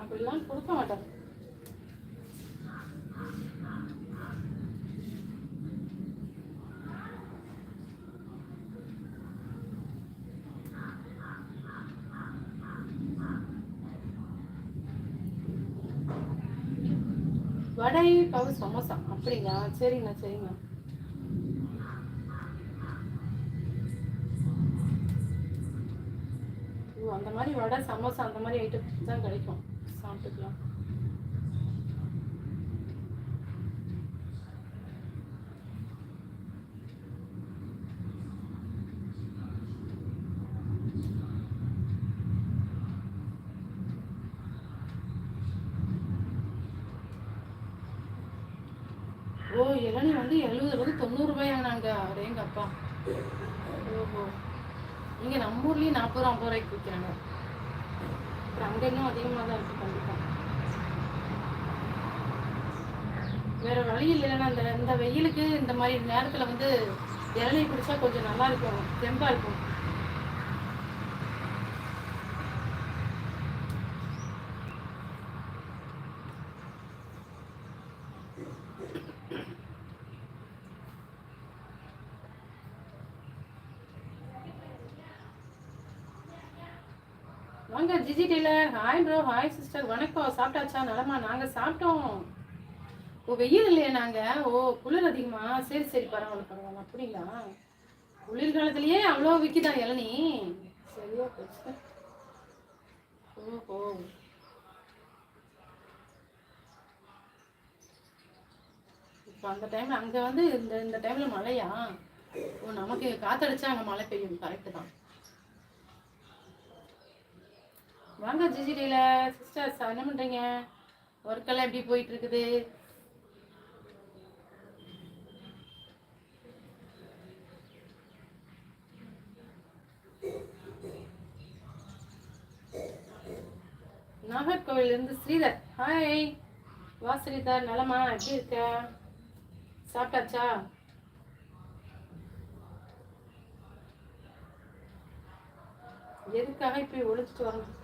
அப்படிலாம் கொடுக்க மாட்டேன். வடை பவு சமோசா. அப்படிங்களா? சரிங்கண்ணா சரிங்கண்ணா அந்த மாதிரி வடை சமோசா அந்த மாதிரி ஐட்டம் தான் கிடைக்கும். சாப்பிட்டுக்கலாம். ஓ இளநீ வந்து எழுபது வந்து தொண்ணூறு ரூபாயானாங்க அடே எங்க அப்பா ஓஹோ. இங்க நம்ம ஊர்லயும் நாற்பது ரூபா ஐம்பது ரூபாய்க்கு விற்கிறாங்க அப்புறம் அங்கே இன்னும் அதிகமாக தான் இருக்குது கண்டிப்பா. வேற வழி இல்லைன்னா இந்த இந்த வெயிலுக்கு இந்த மாதிரி நேரத்துல வந்து இளநீ குடிச்சா கொஞ்சம் நல்லா இருக்கும் தெம்பா இருக்கும். வாங்க G G tailor hi bro hi sister வணக்கம். சாப்பிட்டாச்சா? நலமா? நாங்கள் சாப்பிட்டோம். ஓ வெயில் இல்லையா நாங்கள் ஓ குளிர் அதிகமா? சரி சரி பரவாயில்ல பரவாயில்ல. அப்படிங்களா? குளிர்காலத்திலேயே அவ்வளோ விற்கிதா இளநீ? சரியா போச்சு ஓஹோ. இப்போ அந்த டைம்ல அங்கே வந்து இந்த இந்த டைம்ல மழையா? ஓ நமக்கு காத்தடிச்சா அங்கே மழை பெய்யும். கரெக்டு தான். வாங்க ஜிஜி டெய்லர் சிஸ்டர்ஸ் என்ன பண்றீங்க? ஒர்க் எல்லாம் எப்படி போயிட்டு இருக்குது நாகர்கோவில்ல இருந்து ஸ்ரீதர். ஹாய் வா ஸ்ரீதர் நலமா? எப்படி இருக்க? சாப்பிட்டாச்சா? எதுக்காக இப்படி ஒழிச்சிட்டு வரணும்?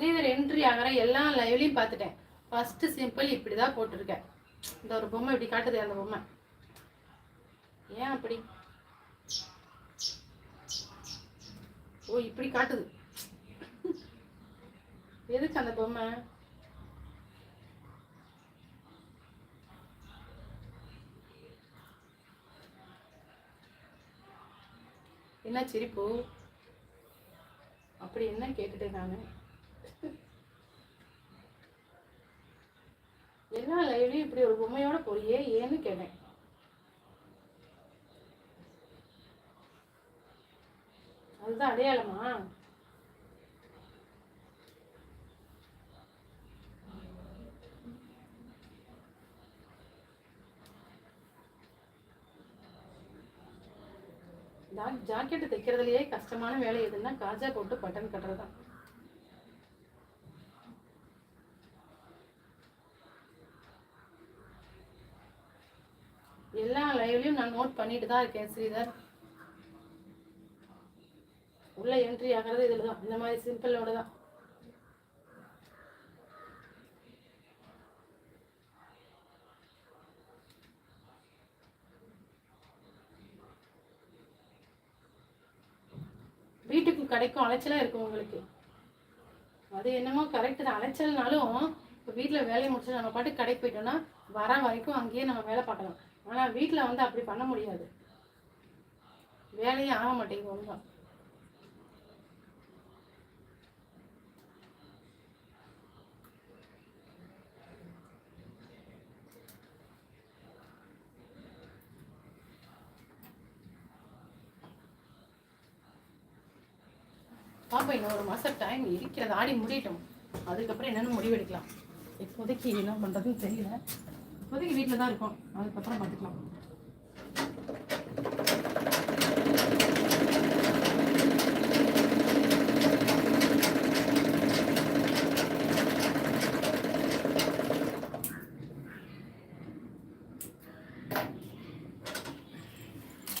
ஸ்ரீதர் என்ட்ரி ஆகிற எல்லா லைவ்லையும் பார்த்துட்டேன். ஃபர்ஸ்ட் சிம்பிள் இப்படி தான் போட்டிருக்கேன். இந்த ஒரு பொம்மை இப்படி காட்டுது அந்த பொம்மை. ஏன் அப்படி? ஓ இப்படி காட்டுது. எதுக்கு அந்த பொம்மை? என்ன சிரிப்பு? அப்படி என்ன கேட்டுட்டேன் நான். எல்லா இப்படி ஒரு பொம்மையோட போறியே ஏன்னு கேட்டேன். அதுதான் அடையாளமா? ஜாக்கெட் தைக்கிறதுலயே கஷ்டமான வேலை எதுன்னா காஜா போட்டு பட்டன் கட்டுறது தான் எல்லா லைவ்லையும் நான் நோட் பண்ணிட்டு தான் இருக்கேன் ஸ்ரீதர். உள்ள என்ட்ரி ஆகிறது இதுல தான் இந்த மாதிரி சிம்பிளோட தான். வீட்டுக்கு கிடைக்கும் அலைச்சலாக இருக்கும் உங்களுக்கு. அது என்னமோ கரெக்ட் தான். அலைச்சல்னாலும் இப்போ வீட்டில் வேலையை முடிச்சு நம்ம பாட்டு கடைக்கு போயிட்டோம்னா வர வரைக்கும் அங்கேயே நம்ம வேலை பார்க்கலாம். ஆனால் வீட்டில் வந்து அப்படி பண்ண முடியாது. வேலையே ஆக மாட்டேங்குது ஒன்றும் பாப்பா இன்னும் ஒரு மாதம் டைம் இருக்கிறது. ஆடி முடியட்டும். அதுக்கப்புறம் என்னென்னு முடிவெடுக்கலாம். இப்போதைக்கு என்ன பண்ணுறதுன்னு தெரியல. இப்போதைக்கு வீட்டில் தான் இருக்கோம். அதுக்கப்புறம் பார்த்துக்கலாம்